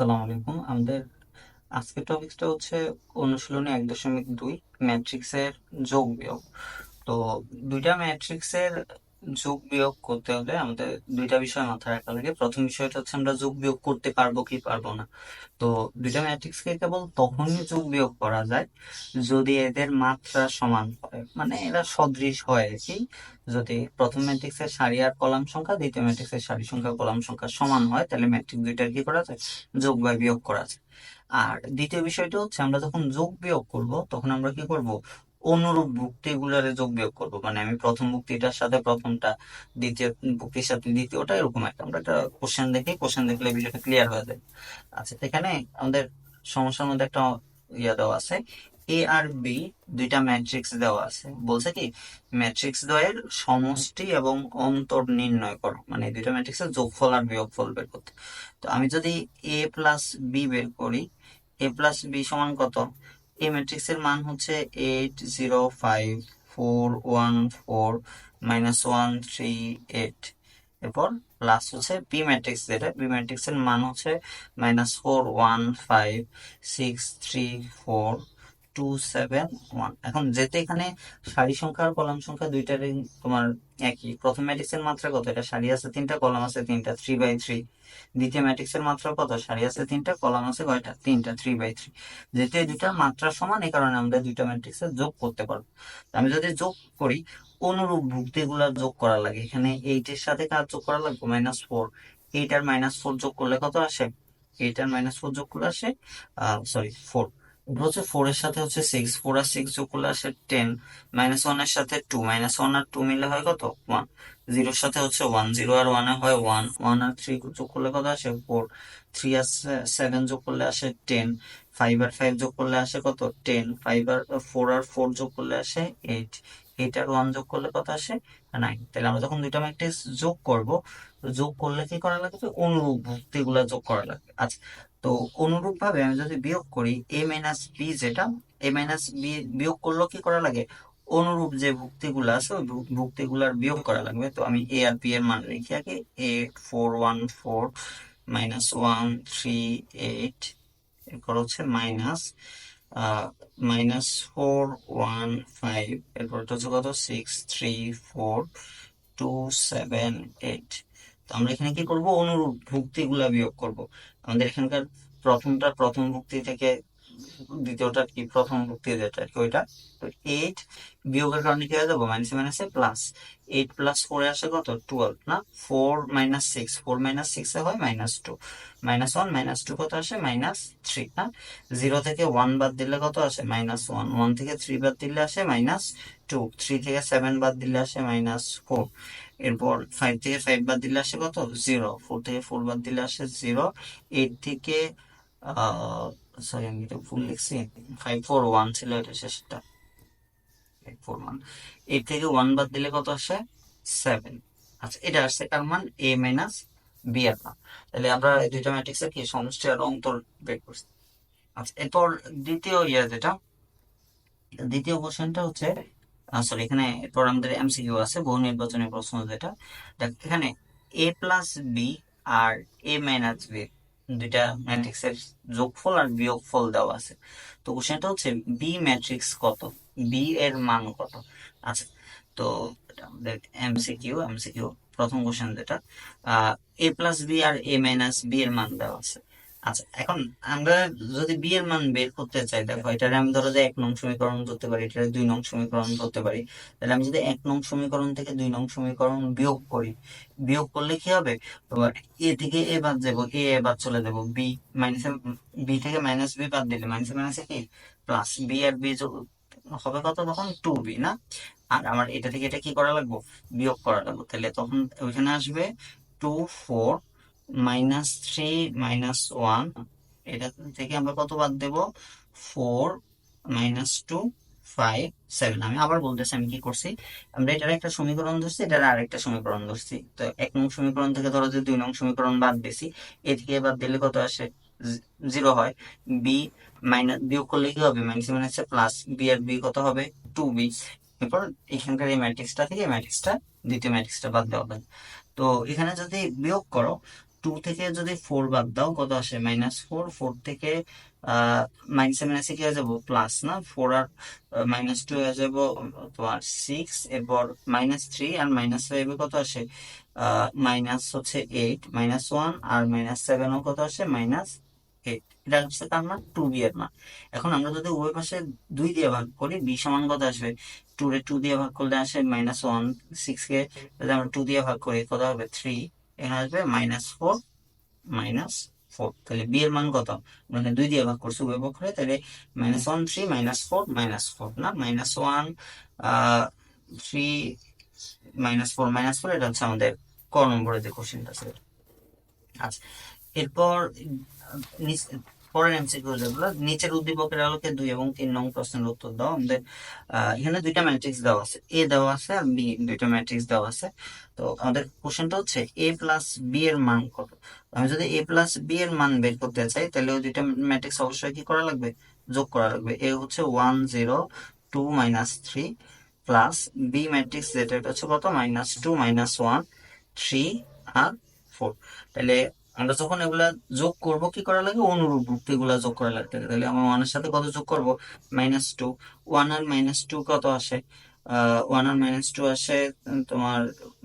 আসসালামু আলাইকুম। আমাদের আজকের টপিকসটা হচ্ছে অনুশীলনী এক দশমিক দুই ম্যাট্রিক্সের যোগ বিয়োগ। তো দুইটা ম্যাট্রিক্সের যোগ বিয়োগ করতে হলে আমাদের দুইটা বিষয় মাথায় রাখা লাগে। প্রথম বিষয়টা হচ্ছে আমরা যোগ বিয়োগ করতে পারব কি পারব না। তো দুইটা ম্যাট্রিক্সকে কেবল তখনই যোগ বিয়োগ করা যায় যদি এদের মাত্রা সমান হয়। মানে এরা সদৃশ হয় আর কি। যদি প্রথম ম্যাট্রিক্সের সারি আর কলাম সংখ্যা, দ্বিতীয় ম্যাট্রিক্সের সারি সংখ্যা, কলাম সংখ্যা সমান হয়, তাহলে ম্যাট্রিক্স দুইটার কি করা যায়? যোগ বা বিয়োগ করা যায়। আর দ্বিতীয় বিষয়টা হচ্ছে আমরা যখন যোগ বিয়োগ করব, তখন আমরা কি করব? অনুরূপ ভুক্তিগুলোরে যোগ বিয়োগ করব। মানে আমি প্রথম ভুক্তিটার সাথে প্রথমটা, দ্বিতীয় ভুক্তির সাথে দ্বিতীয়টা এরকম একটা। আমরা একটা কোশ্চেন দেখি কোশ্চেন দেখলে বিষয়টা ক্লিয়ার হয়ে যায়। আচ্ছা এখানে আমাদের সমস্যার মধ্যে একটা ইয়ে দেওয়া আছে। এ আর বি দুইটা ম্যাট্রিক্স দেওয়া আছে। বলছে কি ম্যাট্রিক্স দ্বয়ের সমষ্টি এবং অন্তর নির্ণয় করো। মানে দুইটা ম্যাট্রিক্সের যোগফল আর বিয়োগফল বের করতে। তো আমি যদি এ প্লাস বি বের করি এ প্লাস বি সমান কত? এই ম্যাট্রিক্সের মান হচ্ছে eight zero five four one four minus one three eight এরপর প্লাস হচ্ছে বি ম্যাট্রিক্স যেটা বি ম্যাট্রিক্সের মান হচ্ছে minus four one five six three four two seven one এখন যেহেতু এখানে সারি সংখ্যা আর কলাম সংখ্যা দুইটারই তোমার একই, প্রথম ম্যাট্রিক্সের মাত্রা কত? এটা সারি আছে তিনটা, কলাম আছে তিনটা থ্রি বাই থ্রি দ্বিতীয় ম্যাট্রিক্সের মাত্রা কত? সারি আছে তিনটা, কলাম আছে কয়টা? তিনটা থ্রি বাই থ্রি যেহেতু এই দুইটা মাত্রা সমান, এই কারণে আমরা দুইটা ম্যাট্রিক্সের যোগ করতে পারব। আমি যদি যোগ করি, অনুরূপ ভুক্তিগুলা যোগ করা লাগে। এখানে এইটের সাথে কাজ যোগ করা লাগবে? মাইনাস ফোর এইট আর মাইনাস ফোর যোগ করলে কত আসে? এইট আর মাইনাস ফোর যোগ করলে আসে সরি ফোর হচ্ছে ফোর এর সাথে হচ্ছে সিক্স ফোর আর সিক্স যোগ করলে আসে টেন মাইনাস ওয়ানের সাথে টু মাইনাস ওয়ান আর টু মিলে হয় কত? ওয়ান জিরোর সাথে হচ্ছে ওয়ান জিরো আর ওয়ানে হয় ওয়ান ওয়ান আর থ্রি যোগ করলে কত আসে? ফোর থ্রি আর সেভেন যোগ করলে আসে টেন ফাইভ আর ফাইভ যোগ করলে আসে কত? টেন ফাইভ আর ফোর আর ফোর যোগ করলে আসে এইট এইট আর ওয়ান যোগ করলে কত আসে? নাইন তাহলে আমরা যখন দুইটা ম্যাট্রিক্স যোগ করব, যোগ করলে কি করা লাগবে? অনুরূপ ভুক্তিগুলা যোগ করা লাগবে। আচ্ছা তো অনুরূপ ভাবে আমি যদি বিয়োগ করি এ মাইনাস বি যেটা এ মাইনাস বি বিয়োগ করলেও কি করা লাগে? অনুরূপ যে ভুক্তিগুলো আছে, ওই ভুক্তিগুলার বিয়োগ করা লাগবে। তো আমি এ আর বি এর মান লিখি আগে। Eight four one four minus one three eight এরপর হচ্ছে minus minus four one five এরপর হচ্ছে কত? Six three four two seven eight তো আমরা এখানে কি করব? অনুরূপ ভুক্তিগুলা বিয়োগ করব। আমাদের এখানকার প্রথমটা প্রথম ভুক্তি থেকে দ্বিতীয়টা কি? প্রথম ভুক্তি যেটা কি ওইটা? তো এইট বিয়োগের কারণে কি হয়ে যাব? মাইনাসে মাইনাসে প্লাস এইট প্লাস ফোরে আসে কত? টুয়েলভ না? Four minus six four minus সিক্সে হয় minus two minus one minus two কত আসে? মাইনাস থ্রি না? জিরো থেকে ওয়ান বাদ দিলে কত আসে? মাইনাস ওয়ান ওয়ান থেকে থ্রি বাদ দিলে আসে মাইনাস টু থ্রি থেকে সেভেন বাদ দিলে আসে মাইনাস ফোর এরপর ফাইভ থেকে ফাইভ বাদ দিলে আসে কত? জিরো ফোর থেকে ফোর বাদ দিলে আসে জিরো এইট থেকে সরি আমি এটা ভুল লিখছি। ফাইভ ফোর ওয়ান ছিল এটা শেষটা। ফাইভ ফোর ওয়ান এইট থেকে ওয়ান বাদ দিলে কত আসে? সেভেন আচ্ছা এটা আসছে কার মান এ মাইনাস বি এর তাহলে আমরা দুইটা কি সমষ্টি আর অন্তর বের করছি। আচ্ছা এরপর দ্বিতীয় ইয়ে যেটা, দ্বিতীয় কোশ্চেনটা হচ্ছে সরি এখানে এরপর আমাদের এমসিকিউ আছে, বহু নির্বাচনী প্রশ্ন যেটা। দেখ, এখানে এ প্লাস বি আর এ মাইনাস বি দুইটা ম্যাট্রিক্সের যোগফল আর বিয়োগফল দেওয়া আছে। তো কোশ্চেনটা হচ্ছে বি ম্যাট্রিক্স কত? বি এর মান কত? আচ্ছা তো আমাদের এমসিকিউ এমসিকিউ প্রথম কোশ্চেন যেটা। এ প্লাস বি আর এ মাইনাস বি এর মান দেওয়া আছে। আচ্ছা এখন আমরা যদি বি এর মান বের করতে চাই, দেখো এটার আমি ধরো যে এক নং সমীকরণ ধরতে পারি, এটার দুই নং সমীকরণ ধরতে পারি, তাহলে আমি যদি এক নং সমীকরণ থেকে দুই নং সমীকরণ বিয়োগ করি, বিয়োগ করলে কি হবে? তোমার এ থেকে এ বাদ যাব, এ এ বাদ চলে যাব, বি মাইনাস বি থেকে মাইনাস বি বাদ দিলে মাইনাস মাইনাসে কি? প্লাস বি আর বি হবে কত তখন? টু বি, না? আর আমার এটা থেকে এটা কি করা লাগবো? বিয়োগ করা লাগবো। তাহলে তখন ওইখানে আসবে two four minus three minus one এটা থেকে আমরা কত বাদ দেব? Four minus two five seven আমি আবার বলতেছি, আমি কি করছি? আমরা এটার একটা সমীকরণ ধরছি, এটার আরেকটা সমীকরণ ধরছি। তো এক নং সমীকরণ থেকে ধরো যে দুই নং সমীকরণ বাদ দিছি এ থেকে বাদ দিলে কত আসে? জিরো হয়। বি মাইনাস বিয়োগ করলে কি হবে? মাইনাস মাইনাসে প্লাস বি আর বি কত হবে? টু বি এরপর এখানকার এই ম্যাট্রিক্সটা থেকে ম্যাট্রিক্সটা দ্বিতীয় ম্যাট্রিক্সটা বাদ দেওয়া হবে তো এখানে যদি বিয়োগ করো টু থেকে যদি ফোর বাদ দাও, কত আসে? মাইনাস ফোর ফোর থেকে মাইনাসে মাইনাসে কি হয়ে যাব? প্লাস না? ফোর আর মাইনাস টু হয়ে যাব তোমার সিক্স এরপর মাইনাস থ্রি আর মাইনাস ফাইভে কত আসে? মাইনাস হচ্ছে এইট মাইনাস ওয়ান আর মাইনাস সেভেনও কত আসে? মাইনাস এইট এটা হচ্ছে তার মান টু বি এর মান। এখন আমরা যদি উভয় পাশে দুই দিয়ে ভাগ করি বি সমান কত আসবে? টু রে টু দিয়ে ভাগ করলে আসে মাইনাস ওয়ান সিক্স কে যদি আমরা টু দিয়ে ভাগ করি, কত হবে? থ্রি এখানে আসবে মাইনাস ফোর মাইনাস ফোর তাহলে বি এর মান কত? মানে দুই দিয়ে ভাগ করছি, উভয় পক্ষে তাহলে minus one three minus four minus four না? Minus one three minus four minus four এটা হচ্ছে আমাদের ক নম্বরের যে কোশ্চেনটা ছিল। আচ্ছা এরপর পরের এমসিকিউ যেগুলো নিচের উদ্দীপকের আলোকে দুই এবং তিন নং প্রশ্নের উত্তর দাও। আমাদের এখানে দুইটা ম্যাট্রিক্স দেওয়া আছে। এ দেওয়া আছে আর বি দুইটা ম্যাট্রিক্স দেওয়া আছে। তো আমাদের কোশ্চেনটা হচ্ছে এ প্লাস বি এর মান কত? আমি যদি এ প্লাস বি এর মান বের করতে চাই, তাহলে ওই দুইটা ম্যাট্রিক্স অবশ্যই কি করা লাগবে? যোগ করা লাগবে। এ হচ্ছে one zero two minus three plus B matrix যেটা হচ্ছে কত? Minus two minus one three আর ফোর তাহলে আমরা যখন এগুলা যোগ করব, কি করা লাগে? অনুরূপ রূপ এগুলা যোগ করা লাগবে তাহলে আমরা ওয়ানের সাথে কত যোগ করব? মাইনাস টু ওয়ান আর মাইনাস টু কত আসে? ওয়ান আর মাইনাস টু আসে তোমার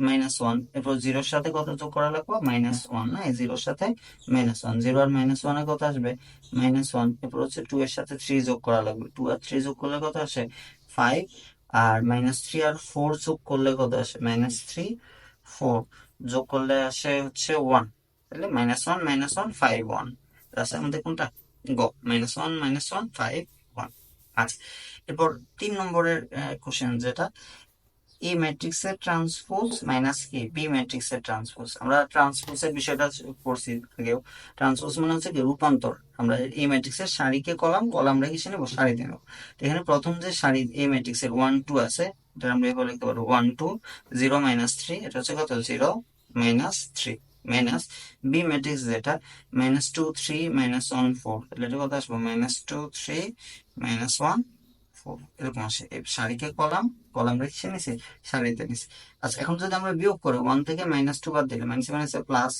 মাইনাস ওয়ান এরপর জিরোর সাথে কত যোগ করা লাগবে? মাইনাস ওয়ান না? জিরোর সাথে মাইনাস ওয়ান জিরো আর মাইনাস ওয়ানে কত আসবে? মাইনাস ওয়ান এরপর হচ্ছে টু এর সাথে থ্রি যোগ করা লাগবে। টু আর থ্রি যোগ করলে কত আসে? ফাইভ আর মাইনাস থ্রি আর ফোর যোগ করলে কত আসে? মাইনাস থ্রি ফোর যোগ করলে আসে হচ্ছে ওয়ান তাহলে minus one minus one five one আছে আমাদের কোনটা? গ minus one minus one five one আচ্ছা এরপর তিন নম্বরের কোশ্চেন যেটা। এ ম্যাট্রিক্স এর ট্রান্সপোজ মাইনাস কে বি ম্যাট্রিক্স এর ট্রান্সপোজ আমরা ট্রান্সপোজ এর বিষয়টা পড়ছি আগেও। ট্রান্সপোজ মানে হচ্ছে কি, রূপান্তর। আমরা এ ম্যাট্রিক্স এর সারিকে কলাম কলাম রেখে সে নেব সারিতে নেব। তো এখানে প্রথম যে সারি এ ম্যাট্রিক্স এর ওয়ান টু আছে, এটা আমরা এভাবে লিখতে পারব। One two zero minus three এটা হচ্ছে কত? Zero minus three minus B matrix যেটা minus two three minus one four তাহলে এটা কত আসব? Minus two three minus one four এরকম আসে। সারিকে কলাম কলাম রেখে নিছি সারিতে নিছি আচ্ছা এখন যদি আমরা বিয়োগ করি ওয়ান থেকে মাইনাস টু বাদ দিলে মাইনাস মাইনাসে প্লাস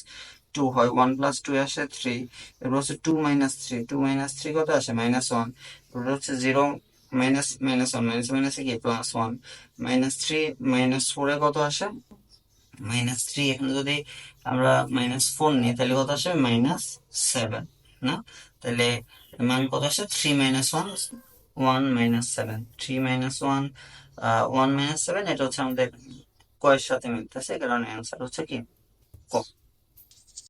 টু হয় ওয়ান প্লাস টু আসে থ্রি এরপর হচ্ছে two minus three two minus three কত আসে? মাইনাস ওয়ান এরপর হচ্ছে zero minus minus one minus মাইনাসে কি? Plus one minus three minus ফোরে কত আসে? মাইনাস থ্রি এখানে যদি আমরা মাইনাস ফোর নিই, তাহলে কত আসবে মাইনাস সেভেন না? তাহলে মান কত আসে? Three minus one one minus seven three minus one one minus seven এটা হচ্ছে আমাদের কয়ের সাথে মিলতেছে কারণ অ্যান্সার হচ্ছে কি? ক।